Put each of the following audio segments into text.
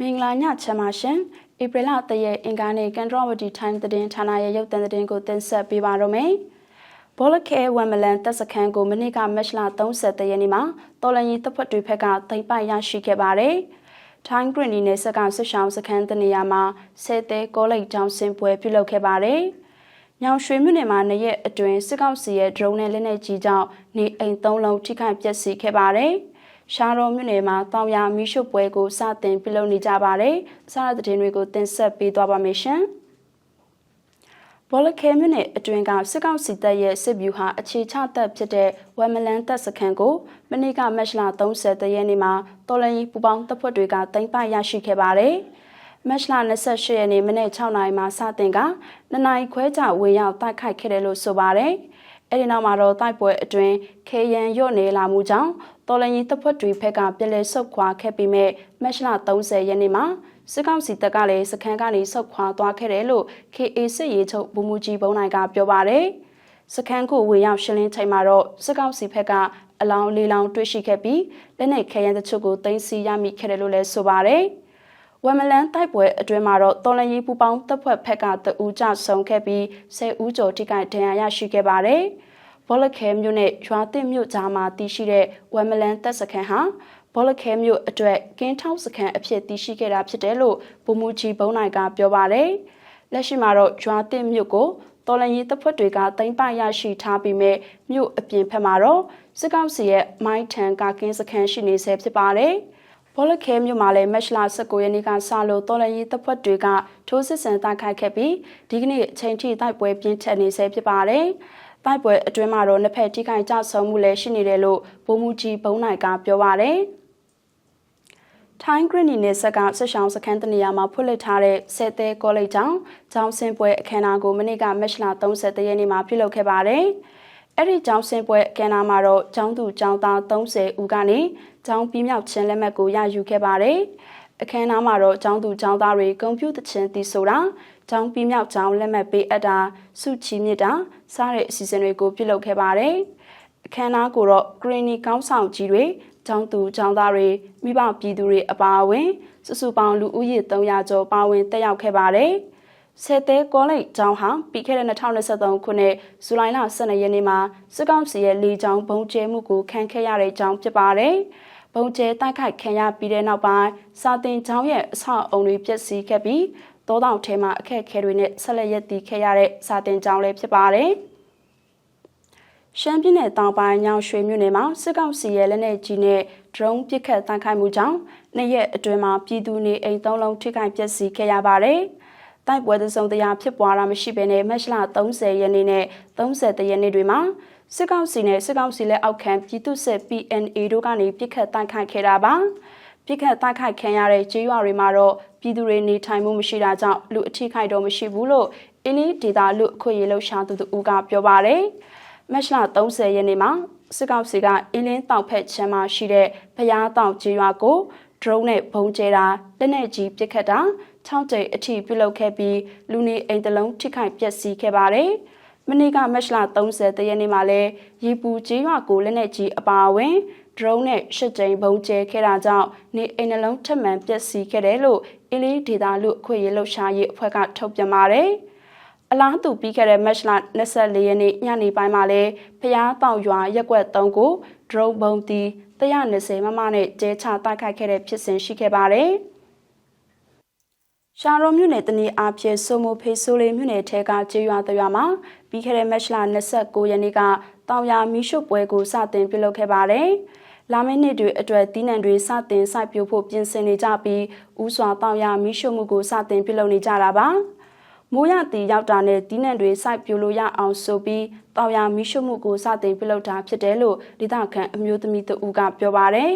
မင်္ဂလာညချမ်းပါရှင်ဧပြီလတရက်အင်္ဂါနေ့ကန်ထရဝတီထိုင်းသတင်းဌာနရဲ့ရုပ်သံသတင်းကိုတင်ဆက်ပေးပါရမယ်ဘောလခဲဝမ်မလန်တပ်စခန်းကိုမနေ့ကမတ်လ30ရက်နေ့မှာတော်လန်ရီတပ်ဖွဲ့တွေဘက်ကသိမ်းပိုက်ရရှိခဲ့ပါတယ်ထိုင်းဂရင်းနီနယ်စကဆွရှောင်းစခန်းတနေရာမှာဆဲတဲကောလိပ်တောင်စင်ပွဲပြုလုပ်ခဲ့ပါတယ်ညောင်ရွှေမြို့နယ်မှာနေရက်အတွင်းစစ်ကောက်စီရဲ့ drone နဲ့လက်နက်ကြီးကြောင့်နေအိမ်၃လုံးထိခိုက်ပျက်စီးခဲ့ပါတယ်။ ရှားတော်မြို့နယ်မှာတောင်ယာမီးရှို့ပွဲကိုစတင်ပြုလုပ်နေကြပါတယ်။စားရတဲ့တင်တွေကိုတင်ဆက်ပေးသွားပါမယ်ရှင်။ဘောလခဲမြို့နယ်အတွင်းကစစ်ကောင်စီတပ်ရဲ့စစ်ဗျူဟာအခြေချတပ်ဖြစ်တဲ့ဝမ်မလန်တပ်စခန်းကိုမနေ့ကမတ်လ30ရက်နေ့မှာတော်လန်ကြီးပူပေါင်းတပ်ဖွဲ့တွေကတင်ပရရှိခဲ့ပါတယ်။မတ်လ28ရက်နေ့မနေ့6နာရီမှာစတင်က2နာရီခွဲကြာဝေရောက်တိုက်ခိုက်ခဲ့တယ်လို့ဆိုပါတယ်။အဲဒီနောက်မှာတော့တိုက်ပွဲအတွင်းခေရန်ရော့နေလာမှုကြောင့် တော်လန်ရင်တပ်ဖွဲ့တွေဘက်ကပြည်လဲဆုတ်ခွာခဲ့ပြီးမဲ့မတ်လ30ရက်နေ့မှာစစ်ကောင်စီတပ်ကလည်းစခန်းကနေဆုတ်ခွာသွားခဲ့တယ်လို့ KA စစ်ရေးချုပ်ဗိုလ်မှူးကြီးဘုံနိုင်ကပြောပါတယ်။စခန်းကိုဝင်ရောက်ရှင်းလင်းချိန်မှာတော့စစ်ကောင်စီဘက်ကအလောင်းလေးလောင်းတွေ့ရှိခဲ့ပြီးလက်နက်ခဲယမ်းတချို့ကိုတင်စီရမိခဲ့တယ်လို့လည်းဆိုပါတယ်။ဝမ်မလန်တိုက်ပွဲအတွင်းမှာတော့တော်လန်ရေးပူပေါင်းတပ်ဖွဲ့ဖက်ကတအူးကြဆုံးခဲ့ပြီး10ဦးကျော်ထိခိုက်ဒဏ်ရာရရှိခဲ့ပါတယ်။ ဘောလခဲမြို့နဲ့ရွာတစ်မြို့ကြားမှာတည်ရှိတဲ့ဝမ်မလန်တပ်စခန်းဟာဘောလခဲမြို့အတွက်ကင်းထောက်စခန်းအဖြစ်တည်ရှိခဲ့တာဖြစ်တယ်လို့ဗိုလ်မှူးကြီးဘုံနိုင်ကပြောပါတယ်။လက်ရှိမှာတော့ရွာတစ်မြို့ကိုတော်လန်ရေးတပ်ဖွဲ့တွေကတင်ပရရှိထားပြီးမြမြို့အပြင်ဘက်မှာတော့စစ်ကောင်စီရဲ့မိုင်းထန်ကာကင်းစခန်းရှိနေဆဲဖြစ်ပါတယ်။ဘောလခဲမြို့မှာလည်းမက်ရှလာ19ရက်နေ့ကစလို့တော်လန်ရေးတပ်ဖွဲ့တွေကထိုးစစ်ဆင်တိုက်ခိုက်ခဲ့ပြီးဒီကနေ့အချိန်ထိတိုက်ပွဲပြင်းထန်နေဆဲဖြစ်ပါတယ်။ တိုက်ပွဲအတွင်းမှာတော့နှစ်ဖက်ထိခိုက်ကြဆုံးမှုလည်းရှိနေတယ်လို့ဗိုလ်မှူးကြီးဘုံနိုင်ကပြောပါရယ်ထိုင်းဂရနီနယ်ဆက်ကဆက်ရှောင်းစခန်းတနေရာမှာဖွင့်လှစ်ထားတဲ့ဆဲသဲကောလိပ်ကျောင်းကျောင်းဆင်းပွဲအခမ်းအနားကိုမနေ့ကမက်လ30ရက်နေ့မှာပြုလုပ်ခဲ့ပါတယ်။အဲ့ဒီကျောင်းဆင်းပွဲအခမ်းအနားမှာတော့ကျောင်းသူကျောင်းသား30ဦးကနေကျောင်းပြီးမြောက်ခြင်းလက်မှတ်ကိုရယူခဲ့ပါတယ်။အခမ်းအနားမှာတော့ကျောင်းသူကျောင်းသားတွေကွန်ပျူတာချင်းတည်ဆိုတာ ကျောင်းပြီးမြောက်ကျောင်းလက်မှတ်ပေးအပ်တာစုချီမြစ်တာစတဲ့အစီအစဉ်တွေကိုပြုလုပ်ခဲ့ပါတယ်။အခမ်းအနားကိုတော့ဂရင်းနီကောင်းဆောင်ကြီးတွေကျောင်းသူကျောင်းသားတွေမိဘပြည်သူတွေအပါအဝင်စုစုပေါင်းလူဦးရေ300ကျော်ပါဝင်တက်ရောက်ခဲ့ပါတယ်။ဆယ်သေးကောလိပ်ကျောင်းဟာပြီးခဲ့တဲ့2023ခုနှစ်ဇူလိုင်လ12ရက်နေ့မှာစစ်ကောင်စီရဲ့လေကြောင်းဘုံကျဲမှုကိုခံခဲ့ရတဲ့ကျောင်းဖြစ်ပါတယ်။ဘုံကျဲတိုက်ခိုက်ခံရပြီးတဲ့နောက်ပိုင်းစာတင်ကျောင်းရဲ့အဆောက်အုံတွေပျက်စီးခဲ့ပြီး တောတောင်ထဲမှာအခက်အခဲတွေနဲ့ဆက်လက်ရပ်တည်ခဲ့ရတဲ့စာတင်ကျောင်းလည်းဖြစ်ပါတယ်။ရှမ်းပြည်နယ်တောင်ပိုင်းညောင်ရွှေမြို့နယ်မှာစစ်ကောင်စီရဲ့လက်နက်ကြီးနဲ့ drone ပစ်ခတ်တိုက်ခိုက်မှုကြောင့်နှစ်ရက်အတွင်းမှာပြည်သူနေအိမ်သုံးလုံးထိခိုက်ပျက်စီးခဲ့ရပါတယ်။တိုက်ပွဲသစုံတရာဖြစ်ပွားတာမရှိဘဲနဲ့မတ်လ30ရက်နေ့နဲ့30ရက်နေ့တွေမှာစစ်ကောင်စီနဲ့စစ်ကောင်စီလက်အောက်ခံပြည်သူ့စစ် PNA တို့ကနေပစ်ခတ်တိုက်ခိုက်ခဲ့တာပါ။ ပြစ်ခတ်တိုက်ခိုက်ခံရတဲ့ကျေးရွာတွေမှာတော့ပြည်သူတွေနေထိုင်မှုမရှိတာကြောင့်လူအထိခိုက်တော့မရှိဘူးလို့အင်းဒီဒေတာလူအခွင့်အရေးလှုပ်ရှားသူတို့ကပြောပါရယ်။မတ်လ30ရက်နေ့မှာစစ်ကောင်စီကအင်းလင်းတောင်ဖက်ချမ်းမှာရှိတဲ့ဖျားတောင်ကျေးရွာကို drone နဲ့ဘုံကျဲတာလက်နက်ကြီးပစ်ခတ်တာ6ကြိမ်အထိပြုလုပ်ခဲ့ပြီးလူနေအိမ်တလုံးထိခိုက်ပျက်စီးခဲ့ပါတယ်။မနေ့ကမတ်လ30ရက်နေ့မှာလည်းရီပူကျေးရွာကိုလက်နက်ကြီးအပါအဝင် drone နဲ့ရှစ်ကြိမ်ဘုံကျဲခဲ့တာကြောင့်နေအိမ်နှလုံးထပ်မံပျက်စီးခဲ့တယ်လို့အင်းလီဒေတာလူအခွင့်အရေးလှုပ်ရှားရေးအဖွဲ့ကထုတ်ပြန်ပါတယ်။အလားတူပြီးခဲ့တဲ့ match လ24ရက်နေ့ညနေပိုင်းမှာလည်းဖျားတောင်ရွာရက်ွက်3ကို drone ဘုံတီ120မမနဲ့ကျဲချတိုက်ခိုက်ခဲ့တဲ့ဖြစ်စဉ်ရှိခဲ့ပါတယ်။ရှာရောမြို့နယ်တနီအားဖြင့်ဆိုမိုဖေးဆိုလေးမြို့နယ်ထဲကကျေးရွာတရွာမှာပြီးခဲ့တဲ့ match လ29ရက်နေ့ကတောင်ယာမီးရှို့ပွဲကိုစတင်ပြုလုပ်ခဲ့ပါတယ်။ လာမယ့်နှစ်တွေအတွက်တီးနှံတွေစတင်စိုက်ပျိုးဖို့ပြင်ဆင်နေကြပြီးဥစွာတောင်ယာမီးရှို့မှုကိုစတင်ပြုလုပ်နေကြတာပါ။မိုးရတီရောက်တာနဲ့ဒီနံတွေစိုက်ပြိုလို့ရအောင်ဆိုပြီးတောင်ယာမီးရှို့မှုကိုစတင်ပြုလုပ်တာဖြစ်တယ်လို့ဒေသခံအမျိုးသမီးတဦးကပြောပါတယ်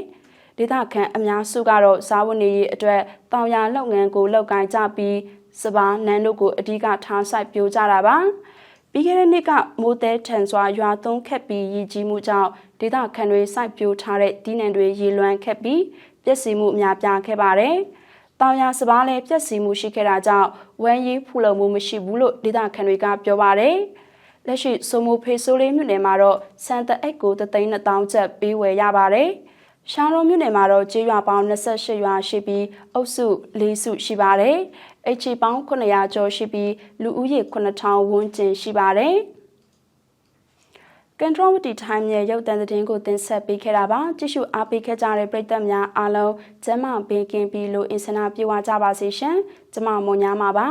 ဒေသခံအများစုကတော့စားဝတ်နေရေးအတွက်တောင်ယာလုပ်ငန်းကိုလုပ်ကိုင်ကြပြီးစပါးနန်းတို့ကိုအဓိကထားစိုက်ပျိုးကြတာပါ ပြီးခဲ့တဲ့နှစ်ကမိုးသည်ထန်စွာရွာသွန်းခက်ပြီးရည်ကြီးမှုကြောင့်ဒေသခံတွေစိုက်ပျိုးထားတဲ့ဒီနံတွေရေလွှမ်းခက်ပြီးပျက်စီးမှုအများပြားခဲ့ပါတယ်။တောင်ယာစပားလည်းပြက်စီမှုရှိခဲ့တာကြောင့်ဝမ်းရည်ဖူလုံမှုမရှိဘူးလို့ဒေသခံတွေကပြောပါတယ်။လက်ရှိဆိုမိုဖေဆိုးလေးမြို့နယ်မှာတော့စံတအိတ်ကို3,000ကျပ်ပေးဝယ်ရပါတယ်။ ရှားရုံမြို့နယ်မှာတော့ကျေးရွာပေါင်း28ရွာရှိပြီးအုပ်စု၄စုရှိပါတယ်။အချီပေါင်း900ကျော်ရှိပြီးလူဦးရေ9000ဝန်းကျင်ရှိပါတယ်။ကန်ထရိုဝတီထိုင်းရဲ့ရုပ်သံသတင်းကိုတင်ဆက်ပေးခဲ့တာပါကြည့်ရှုအားပေးခဲ့ကြတဲ့ပရိသတ်များအားလုံးကျမ်းမာပေးကင်းပြီးလို့အင်စနာပြေဝကြပါစေရှင်ကျမမွန်ညာမှာပါ